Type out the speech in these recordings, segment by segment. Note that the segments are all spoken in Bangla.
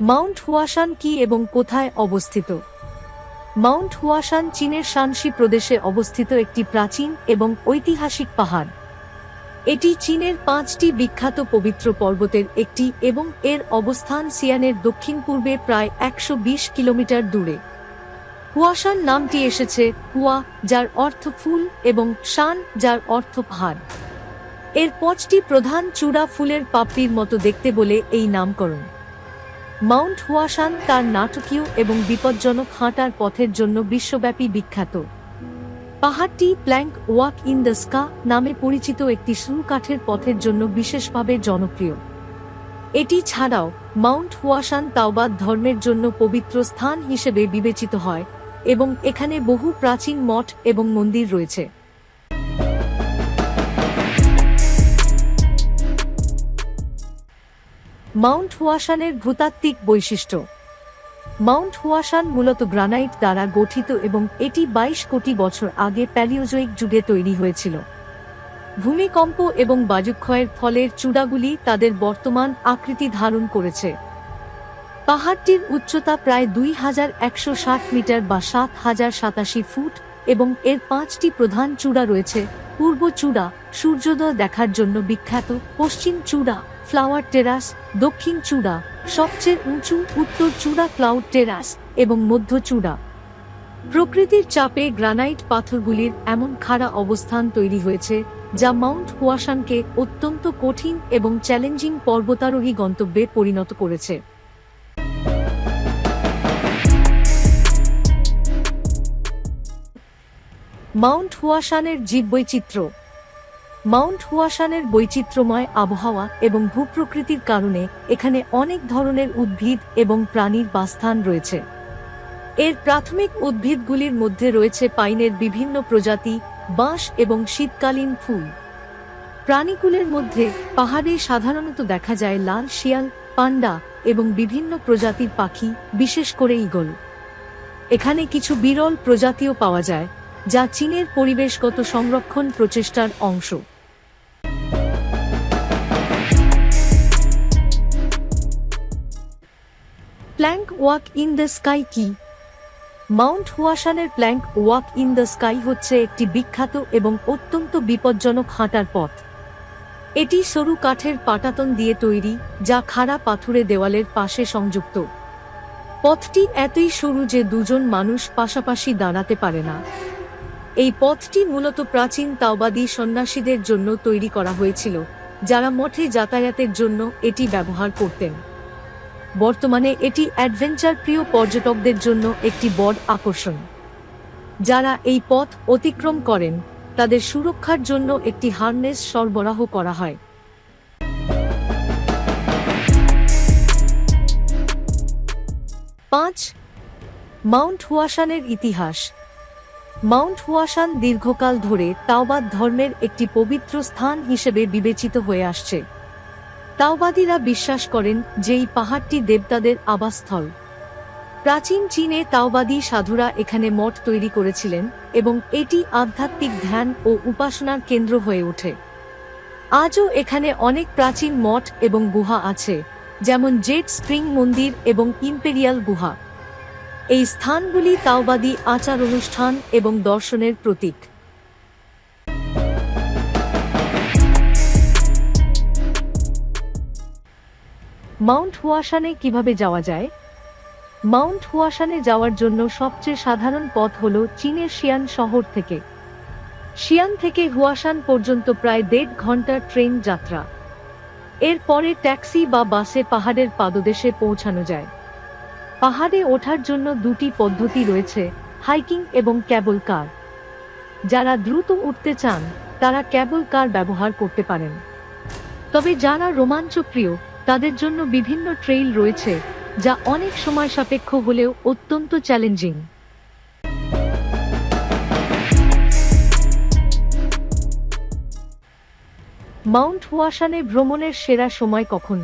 মাউন্ট হুয়াশান কি এবং কোথায় অবস্থিত? মাউন্ট হুয়াশান চীনের শানসি প্রদেশে অবস্থিত একটি প্রাচীন এবং ঐতিহাসিক পাহাড়। এটি চীনের পাঁচটি বিখ্যাত পবিত্র পর্বতের একটি এবং এর অবস্থান সিয়ানের দক্ষিণ পূর্বে প্রায় একশো বিশ কিলোমিটার দূরে। হুয়াশান নামটি এসেছে হুয়া, যার অর্থ ফুল, এবং শান, যার অর্থ পাহাড়। এর পাঁচটি প্রধান চূড়া ফুলের পাপড়ির মতো দেখতে বলে এই নামকরণ। মাউন্ট হুয়াশান তার নাটকীয় এবং বিপজ্জনক হাঁটার পথের জন্য বিশ্বব্যাপী বিখ্যাত। পাহাড়টি plank walk in the sky নামে পরিচিত একটি সরু কাঠের পথের জন্য বিশেষভাবে জনপ্রিয়। এটি ছাড়াও মাউন্ট হুয়াশান তাওবাদ ধর্মের জন্য পবিত্র স্থান হিসেবে বিবেচিত হয় এবং এখানে বহু প্রাচীন মঠ এবং মন্দির রয়েছে। মাউন্ট হুয়াশানের ভূতাত্ত্বিক বৈশিষ্ট্য। মাউন্ট হুয়াশান মূলত গ্রানাইট দ্বারা গঠিত এবং এটি ২২ কোটি বছর আগে প্যালিওজোইক যুগে তৈরি হয়েছিল। ভূমিকম্প এবং বায়ুক্ষয়ের ফলের চূড়াগুলি তাদের বর্তমান আকৃতি ধারণ করেছে। পাহাড়টির উচ্চতা প্রায় দুই হাজার একশো ষাট মিটার বা সাত হাজার সাতাশি ফুট এবং এর পাঁচটি প্রধান চূড়া রয়েছে। পূর্ব চূড়া, সূর্যোদয় দেখার জন্য বিখ্যাত। পশ্চিম চূড়া ফ্লাওয়ার টেরাস দক্ষিণ চূড়া, সবচেয়ে উঁচু উত্তর চূড়া ক্লাউড টেরাস এবং মধ্য চূড়া। প্রকৃতির চাপে গ্রানাইট পাথরগুলির এমন খাড়া অবস্থান তৈরি হয়েছে, যা মাউন্ট হুয়াশানকে অত্যন্ত কঠিন এবং চ্যালেঞ্জিং পর্বতারোহী গন্তব্যে পরিণত করেছে। মাউন্ট হুয়াশানের জীববৈচিত্র্য। মাউন্ট হুয়াশানের বৈচিত্র্যময় আবহাওয়া এবং ভূপ্রকৃতির কারণে এখানে অনেক ধরনের উদ্ভিদ এবং প্রাণীর বাসস্থান রয়েছে। এর প্রাথমিক উদ্ভিদগুলির মধ্যে রয়েছে পাইনের বিভিন্ন প্রজাতি, বাঁশ এবং শীতকালীন ফুল। প্রাণীকুলের মধ্যে পাহাড়ে সাধারণত দেখা যায় লাল শিয়াল, পান্ডা এবং বিভিন্ন প্রজাতির পাখি, বিশেষ করে ইগল এখানে কিছু বিরল প্রজাতিও পাওয়া যায়। যা চীনের পরিবেশগত সংরক্ষণ প্রচেষ্টার অংশ। Plank walk in the sky কি? Mount হুয়াশানের plank walk in the sky হচ্ছে একটি বিখ্যাত এবং অত্যন্ত বিপজ্জনক হাঁটার পথ। এটি সরু কাঠের পাটাতন দিয়ে তৈরি, যা খাড়া পাথুরে দেওয়ালের পাশে সংযুক্ত। পথটি এতই সরু যে দুজন মানুষ পাশাপাশি দাঁড়াতে পারে না। এই পথটি মূলত প্রাচীন তাওবাদী সন্ন্যাসীদের জন্য তৈরি করা হয়েছিল, যারা মঠে যাতায়াতের জন্য এটি ব্যবহার করতেন। বর্তমানে এটি অ্যাডভেঞ্চার প্রিয় পর্যটকদের জন্য একটি বড় আকর্ষণ। যারা এই পথ অতিক্রম করেন, তাদের সুরক্ষার জন্য একটি হার্নেস সরবরাহ করা হয়। পাঁচ, মাউন্ট হুয়াশানের ইতিহাস। মাউন্ট হুয়াশান দীর্ঘকাল ধরে তাওবাদ ধর্মের একটি পবিত্র স্থান হিসেবে বিবেচিত হয়ে আসছে। তাওবাদীরা বিশ্বাস করেন যে এই পাহাড়টি দেবতাদের আবাসস্থল। প্রাচীন চীনে তাওবাদী সাধুরা এখানে মঠ তৈরি করেছিলেন এবং এটি আধ্যাত্মিক ধ্যান ও উপাসনার কেন্দ্র হয়ে ওঠে। আজও এখানে অনেক প্রাচীন মঠ এবং গুহা আছে, যেমন জেট স্প্রিং মন্দির এবং ইম্পেরিয়াল গুহা। এই স্থানগুলি তাওবাদী আচার অনুষ্ঠান এবং দর্শনের প্রতীক। মাউন্ট হুয়াশানে কীভাবে যাওয়া যায়? মাউন্ট হুয়াশানে যাওয়ার জন্য সবচেয়ে সাধারণ পথ হল চীনের শিয়ান শহর থেকে। শিয়ান থেকে হুয়াশান পর্যন্ত প্রায় দেড় ঘণ্টার ট্রেন যাত্রা। এরপরে ট্যাক্সি বা বাসে পাহাড়ের পাদদেশে পৌঁছানো যায়। পাহাড়ে ওঠার জন্য দুটি পদ্ধতি রয়েছে, হাইকিং এবং ক্যাবল কার। যারা দ্রুত উঠতে চান, তারা ক্যাবল কার ব্যবহার করতে পারেন। তবে যারা রোমাঞ্চপ্রিয়, তাদের জন্য বিভিন্ন ট্রেইল রয়েছে, যা অনেক সময় সাপেক্ষ হলেও অত্যন্ত চ্যালেঞ্জিং। মাউন্ট ওয়াশানে ভ্রমণের সেরা সময় কখন?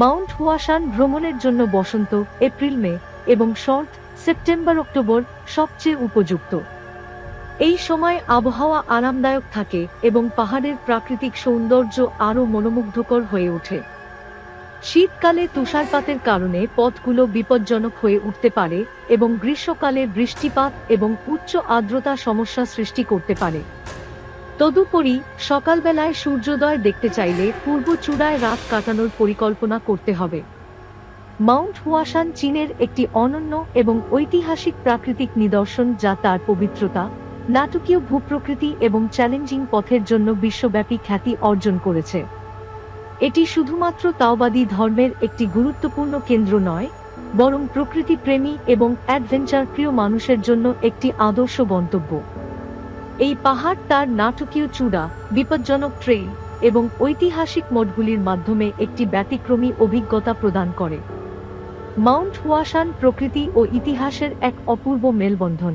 মাউন্ট হুয়াশান ভ্রমণের জন্য বসন্ত, এপ্রিল, মে এবং শর্ট, সেপ্টেম্বর, অক্টোবর সবচেয়ে উপযুক্ত। এই সময় আবহাওয়া আরামদায়ক থাকে এবং পাহাড়ের প্রাকৃতিক সৌন্দর্য আরও মনোমুগ্ধকর হয়ে ওঠে। শীতকালে তুষারপাতের কারণে পথগুলো বিপজ্জনক হয়ে উঠতে পারে এবং গ্রীষ্মকালে বৃষ্টিপাত এবং উচ্চ আর্দ্রতা সমস্যা সৃষ্টি করতে পারে। তদুপরি, সকালবেলায় সূর্যোদয় দেখতে চাইলে পূর্ব চূড়ায় রাত কাটানোর পরিকল্পনা করতে হবে। মাউন্ট হুয়াশান চীনের একটি অনন্য এবং ঐতিহাসিক প্রাকৃতিক নিদর্শন যা তার পবিত্রতা, নাটকীয় ভূপ্রকৃতি এবং চ্যালেঞ্জিং পথের জন্য বিশ্বব্যাপী খ্যাতি অর্জন করেছে। এটি শুধুমাত্র তাওবাদী ধর্মের একটি গুরুত্বপূর্ণ কেন্দ্র নয়, বরং প্রকৃতি প্রেমী এবং অ্যাডভেঞ্চার প্রিয় মানুষের জন্য একটি আদর্শ গন্তব্য। এই পাহাড় তার নাটকীয় চূড়া, বিপজ্জনক ট্রেইল এবং ঐতিহাসিক মঠগুলির মাধ্যমে একটি ব্যতিক্রমী অভিজ্ঞতা প্রদান করে। মাউন্ট হুয়াশান প্রকৃতি ও ইতিহাসের এক অপূর্ব মেলবন্ধন।